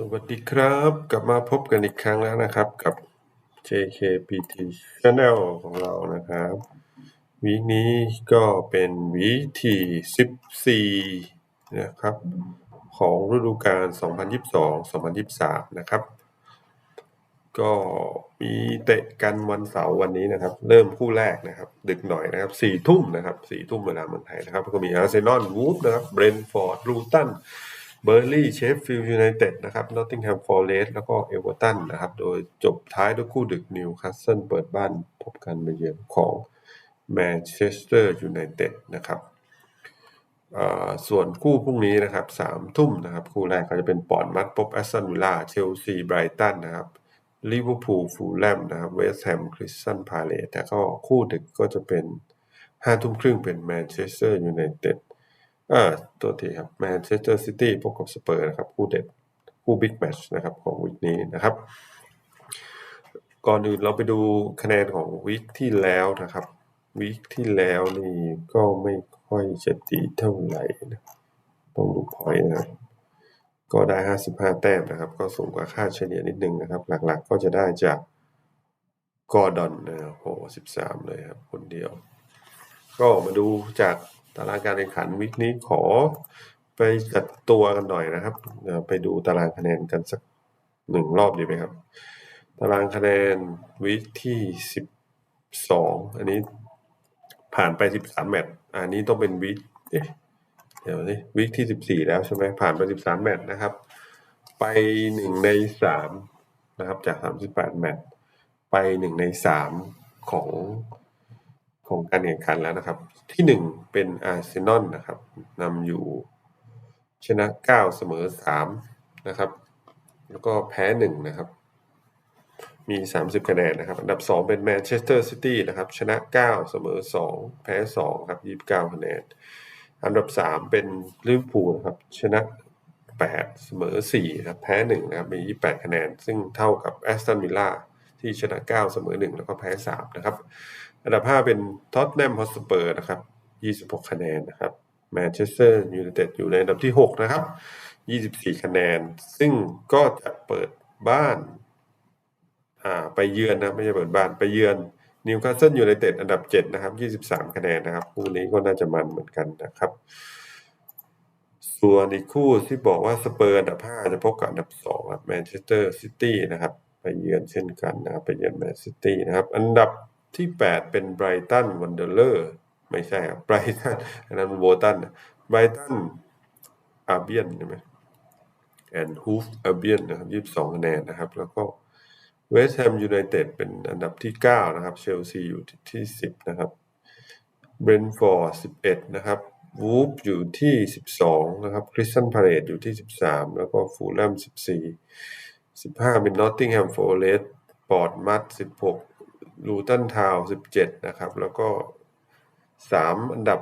สวัสดีครับ กลับมาพบกันอีกครั้งแล้วนะครับกับ JKPT Channel ของเรานะครับ วีคนี้ก็เป็นวีคที่14 นะครับ ของฤดูกาล 2022-2023 นะครับ ก็มีเตะกันวันเสาร์วันนี้นะครับ เริ่มคู่แรกนะครับ ดึกหน่อยนะครับสี่ทุ่มนะครับสี่ทุ่มเวลาเมืองไทยนะครับ ก็มีอาร์เซนอลวูฟนะครับเบรนฟอร์ดลูตัน เบอร์ลี่เชฟฟิลด์ยูไนเต็ดนะครับนอตติงแฮมฟอร์เรสต์แล้วก็เอเวอร์ตันนะครับ โดยจบท้ายด้วยคู่ดึกนิวคาสเซิลเปิดบ้านพบกันมาเยือนของแมนเชสเตอร์ยูไนเต็ดนะครับส่วนคู่พรุ่งนี้นะครับสามทุ่มนะครับ คู่แรกก็จะเป็นปอนมัดพบแอสตันวิลล่าเชลซีไบรตันนะครับลิเวอร์พูลฟูลแลมนะครับเวสต์แฮมคริสตันพาเลตแต่ก็คู่ดึกก็จะเป็นห้าทุ่มครึ่งเป็นแมนเชสเตอร์ยูไนเต็ด อ่าตัวทีครับแมนเชสเตอร์ซิตี้พบกับสเปอร์นะครับ คู่เด็ดคู่บิ๊กแมชนะครับของวีคนี้นะครับ ก่อนอื่นเราไปดูคะแนนของวีคที่แล้วนะครับวีคที่แล้วนี่ก็ไม่ค่อยจะดีเท่าไหร่นะต้องดูพอยต์นะครับก็ได้ 55 แต้มนะครับ ก็สูงกว่าค่าเฉลี่ยนิดนึงนะครับ หลักๆก็จะได้จากกอร์ดอนนะครับโห13 เลยครับ คนเดียว ก็มาดูจาก ตารางการแข่งขันวิกนี้ขอไปจัดตัวกันหน่อยนะครับ ไปดูตารางคะแนนกันสักหนึ่งรอบดีไหมครับ ตารางคะแนนวิกที่สิบสองอันนี้ผ่านไปสิบสามแมตช์อันนี้ต้องเป็นวิกเดี๋ยวนี่วิกที่สิบสี่แล้วใช่ไหมผ่านไปสิบสามแมตช์นะครับ ไปหนึ่งในสามนะครับ จากสามสิบแปดแมตช์ไปหนึ่งในสามของของการแข่งขันแล้วนะครับ ที่หนึ่งเป็นอาร์เซนอลนะครับนำอยู่ชนะเก้าเสมอสามนะครับ แล้วก็แพ้หนึ่งนะครับมี 30 คะแนนนะครับ อันดับ 2 เป็นแมนเชสเตอร์ซิตี้นะครับ ชนะ 9 เสมอ 2 แพ้ 2 ครับ 29 คะแนน อันดับ 3 เป็นลิเวอร์พูลนะครับ ชนะ 8 เสมอ4ครับ แพ้ 1 นะครับ มี 28 คะแนน ซึ่งเท่ากับแอสตันวิลล่า ที่ชนะ 9 เสมอ 1 แล้วก็แพ้ 3 นะครับ อันดับ 5 เป็นท็อตแนมฮอสเปอร์นะครับ 26 คะแนนนะครับแมนเชสเตอร์ยูไนเต็ดอยู่ในอันดับที่ 6 นะครับ 24 คะแนน ซึ่งก็จะเปิดบ้านอ่าไปเยือนนะ ไม่ใช่เปิดบ้านไปเยือนนิวคาสเซิลยูไนเต็ดอันดับ 7 นะครับ 23 คะแนนนะครับคู่นี้ก็น่าจะมันเหมือนกันนะครับส่วนอีกคู่ที่บอกว่าสเปอร์อันดับ 5 จะพบกับอันดับ2ครับแมนเชสเตอร์ซิตี้นะครับ เยือนเช่นกันนะครับไปเยือนแมนซิตี้นะครับ อันดับที่ 8 เป็นไบรตันวันเดอร์เลอร์ไม่ใช่ครับไบรตันอันนั้นโวตันไบรตันอาเบียนใช่ไหมแอนฮูฟอาเบียนนะครับ22คะแนนนะครับ แล้วก็เวสต์แฮมยูไนเต็ดเป็นอันดับที่ 9 นะครับ เชลซีอยู่ที่ 10 นะครับเบรนฟอร์ด11 นะครับวูฟอยู่ที่ 12 นะครับคริสตันพาเลตอยู่ที่ 13 แล้วก็ฟูลแลม14 15เป็นนอตติงแฮมโฟเรสต์ปอร์ตมัด16ลูตันทาวน์17นะครับ แล้วก็3อันดับ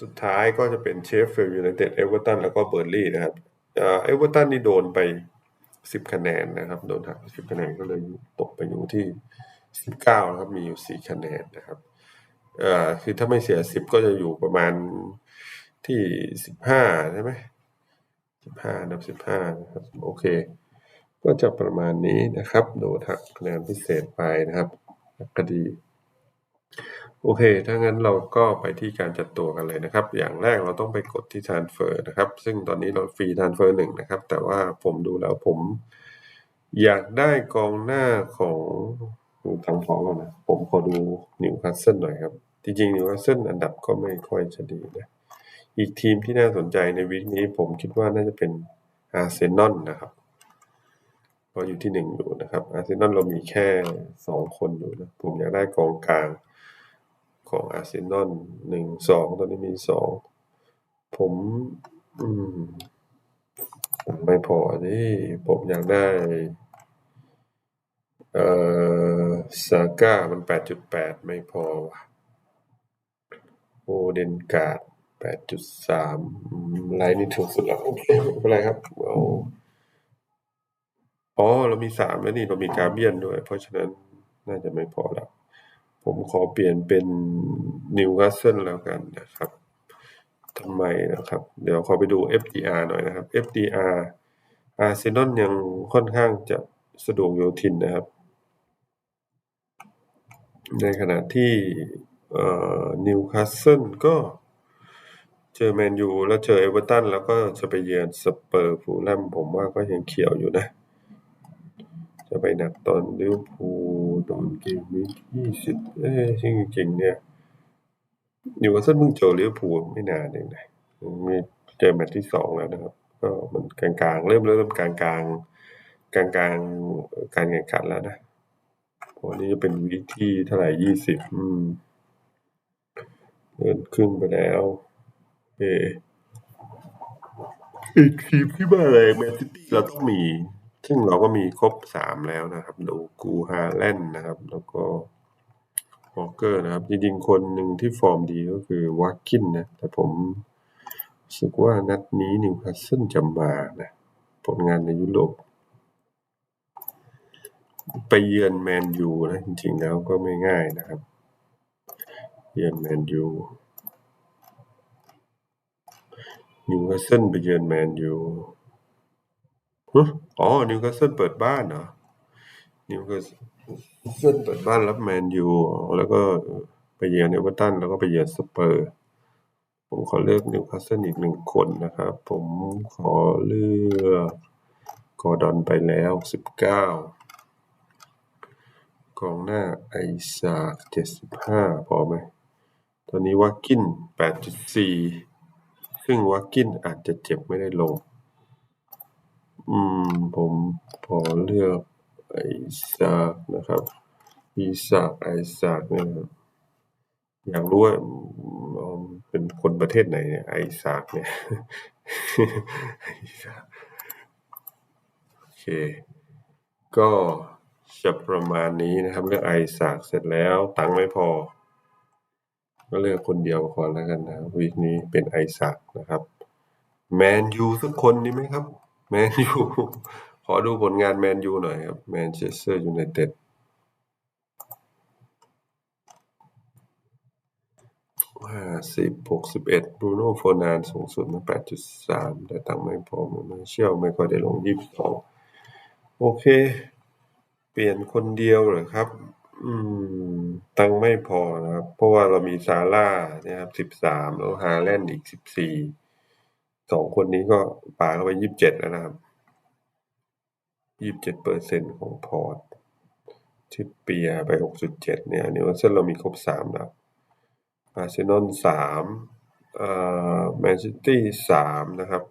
สุดท้ายก็จะเป็นเชฟฟิลด์ยูไนเต็ดเอเวอร์ตันแล้วก็เบอร์ลี่นะครับเอเวอร์ตันนี่โดนไป10คะแนนนะครับ โดนหัก10คะแนนก็เลยตกไปอยู่ที่19นะครับ มีอยู่4คะแนนนะครับเอ่อคือถ้าไม่เสีย10ก็จะอยู่ประมาณที่15ใช่ไหม15อันดับ15นะครับโอเค ก็จะประมาณนี้นะครับโดนหักคะแนนพิเศษไปนะครับคดี โอเค ถ้างั้นเราก็ไปที่การจัดตัวกันเลยนะครับ อย่างแรกเราต้องไปกดที่ transfer นะครับ ซึ่งตอนนี้เราฟรี transfer หนึ่งนะครับ แต่ว่าผมดูแล้วผม อยากได้กองหน้าของทางท้องก่อนนะ ผมขอดูนิวคาสเซิลหน่อยครับ จริงๆนิวคาสเซิลอันดับก็ไม่ค่อยจะดีนะ อีกทีมที่น่าสนใจในวีคนี้ผมคิดว่าน่าจะเป็นอาร์เซนอลนะครับ เราอยู่ที่หนึ่งอยู่นะครับอาร์เซนอลเรามีแค่สองคนอยู่นะผมอยากได้กองกลางของอาร์เซนอลหนึ่งสองตอนนี้มีสองผมอืมไม่พอนี่ผมอยากได้เอ่อซาก้ามันแปดจุดแปดไม่พอว่ะโอเดนการ์ดแปดจุดสามไลน์นี่ถูกสุดแล้วโอเคไม่เป็นไรครับเอา อ๋อ เรามีสามแล้วนี่เรามีการเบียนด้วย เพราะฉะนั้นน่าจะไม่พอแล้ว ผมขอเปลี่ยนเป็นนิวคาสเซิลแล้วกันนะครับทำไมนะครับ เดี๋ยวขอไปดู FDR หน่อยนะครับ FDR อาร์เซนอลยังค่อนข้างจะสะดวกโยทินนะครับ ในขณะที่นิวคาสเซิลก็เจอแมนยูแล้วเจอเอเวอร์ตันแล้วก็จะไปเยือนสเปอร์ฟูลแลมผมว่าก็ยังเขียวอยู่นะ จะไปหนักตอนลิเวอร์พูลตอนเกมวีคยี่สิบเอ้ยจริงๆเนี่ยนิวคาสเซิลเพิ่งเจอลิเวอร์พูลไม่นานเองนะมีเจอแมตช์ที่สองแล้วนะครับ ก็มันกลางๆ เริ่มเริ่มกลางๆ กลางๆ การแข่งขันแล้วนะวันนี้จะเป็นวีคที่เท่าไหร่ยี่สิบอืมเกินครึ่งไปแล้วโอเอีกทีมที่มาแรงแมนซิตี้เราต้องมี ซึ่งเราก็มีครบสามแล้วนะครับดูกูฮาแลนนะครับ แล้วก็วอลเกอร์นะครับ จริงๆ คนหนึ่งที่ฟอร์มดีก็คือวัตกินนะ แต่ผมรู้สึกว่านัดนี้นิวคาสเซิลจะมานะ ผลงานในยุโรปไปเยือนแมนยูนะ จริงๆ แล้วก็ไม่ง่ายนะครับ เยือนแมนยูนิวคาสเซิลไปเยือนแมนยู ฮะอ๋อ นิวคาสเซิลเปิดบ้านเหรอ นิวคาสเซิลเปิดบ้านรับแมนยู แล้วก็ไปเยือนเอเวอร์ตัน แล้วก็ไปเยือนสเปอร์ ผมขอเลือกนิวคาสเซิลอีกหนึ่งคนนะครับ ผมขอเลือกกอร์ดอนไปแล้วสิบเก้ากองหน้าไอซากเจ็ดสิบห้าพอไหม ตอนนี้วักกินแปดจุดสี่ซึ่งวักกินอาจจะเจ็บไม่ได้ลง อืม ผมขอเลือกไอซากนะครับ อีซาก ไอซากเนี่ยครับ อยากรู้ว่าเป็นคนประเทศไหนเนี่ย ไอซากเนี่ยไอซากโอเค ก็จะประมาณนี้นะครับ เลือกไอซากเสร็จแล้วตังค์ไม่พอ ก็เลือกคนเดียวก่อนแล้วกันนะวีคนี้เป็นไอซากนะครับ แมนยูสักคนดีไหมครับ แมนยูขอดูผลงานแมนยูหน่อยครับแมนเชสเตอร์ยูไนเต็ดห้าสิบหกสิบเอ็ดบรูโน่โฟนานสูงสุดมาแปดจุดสามแต่ตังไม่พอมาเชี่ยวไม่ค่อยได้ลงยี่สิบสองโอเค เปลี่ยนคนเดียวเหรอครับ อืม ตังไม่พอนะครับ เพราะว่าเรามีซาร่านี่ยครับสิบสามแล้วฮาแลนด์อีกสิบสี่ สองคนนี้ก็ปาเข้าไปยี่สิบเจ็ดแล้วนะครับยี่สิบเจ็ดเปอร์เซ็นของพอร์ตทิปเปียไปหกจุดเจ็ดเนี่ยนิวคาสเซิลเรามีครบสามแล้วอาร์เซนอลสามแมนซิตี้สามนะครับ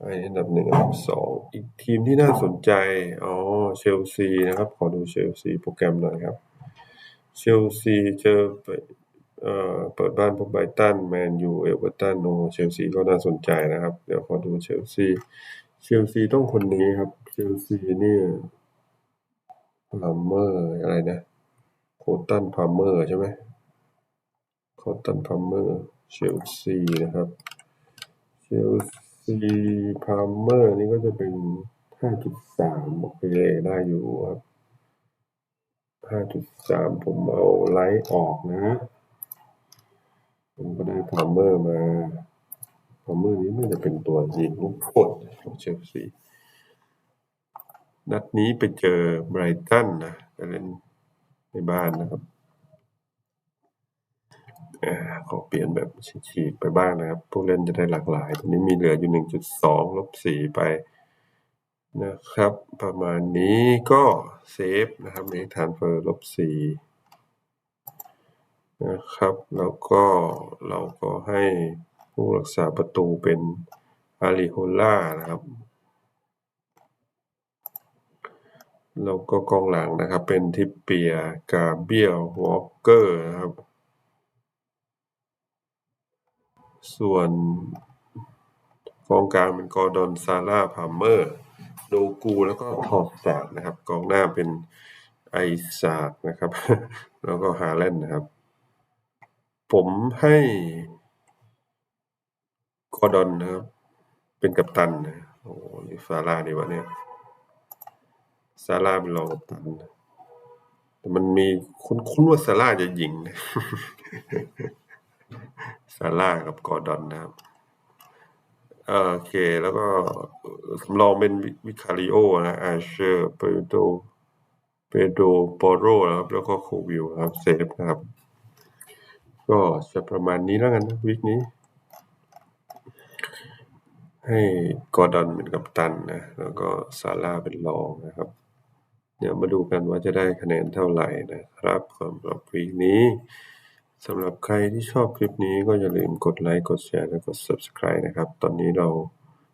ไออันดับหนึ่งอันดับสองอีกทีมที่น่าสนใจ อ๋อ เชลซีนะครับ ขอดูเชลซีโปรแกรมหน่อยครับ เชลซีเจอไป เอ่อ เปิดบ้านพบไบรตัน แมนยู เอเวอร์ตัน โอเชลซีก็น่าสนใจนะครับ เดี๋ยวขอดูเชลซี เชลซีต้องคนนี้ครับ เชลซีเนี่ยพาเมอร์อะไรนะโคตันพาเมอร์ใช่ไหมโคตันพาเมอร์ เชลซีนะครับ เชลซีพาเมอร์นี่ก็จะเป็นห้าจุดสามโอเคได้อยู่ครับห้าจุดสามผมเอาไลท์ออกนะ ผมก็ได้พาเมอร์มาพาเมอร์นี้น่จะเป็นตัวยิงลูกโทษของเชลซีนัดนี้ไปเจอไบรตันนะไปเล่นในบ้านนะครับอ่าขอเปลี่ยนแบบฉีกไปบ้างนะครับ ผู้เล่นจะได้หลากหลาย ตอนนี้มีเหลืออยู่หนึ่งจุดสองลบสี่ไปนะครับ ประมาณนี้ก็เซฟนะครับในทานเฟอร์ลบสี่ นะครับ แล้วก็เราก็ให้ผู้รักษาประตูเป็นอาริโฮล่านะครับ แล้วก็กองหลังนะครับเป็นทิปเปียกาเบียลวอลเกอร์นะครับ ส่วนกองกลางเป็นกอร์ดอนซาร่าพาเมอร์โดกูแล้วก็ทอร์สากนะครับ กองหน้าเป็นไอซากนะครับ แล้วก็ฮาแลนด์นะครับ ผมให้กอร์ดอน นะครับ เป็นกัปตันนะ โอ้นี่ซาร่าดีวะเนี่ย ซาร่าเป็นรองกัปตัน แต่มันมีคุ้นๆว่าซาร่าจะยิงนะ ซาร่ากับกอร์ดอนนะครับโอเค แล้วก็สำรองเป็นวิคาริโอนะอาเชอร์เปโดเปโดโปโรนะครับ แล้วก็โควิลครับ เซฟนะครับ ก็จะประมาณนี้แล้วกันนะวิกนี้ ให้กอร์ดอนเป็นกัปตันนะ แล้วก็ซาร่าเป็นรองนะครับ เดี๋ยวมาดูกันว่าจะได้คะแนนเท่าไหร่นะครับสำหรับวีคนี้สำหรับใครที่ชอบคลิปนี้ก็อย่าลืมกดไลค์ กดแชร์ และกด Subscribe นะครับ ตอนนี้เรา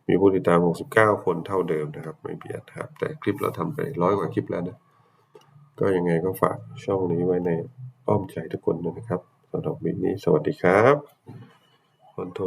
มีผู้ติดตาม 69 คนเท่าเดิมนะครับ ไม่เบียดครับ แต่คลิปเราทำไปร้อยกว่าคลิปแล้วนะ ก็ยังไงก็ฝากช่องนี้ไว้ในอ้อมใจทุกคนด้วยนะครับ สำหรับวีคนี้สวัสดีครับคอนโทร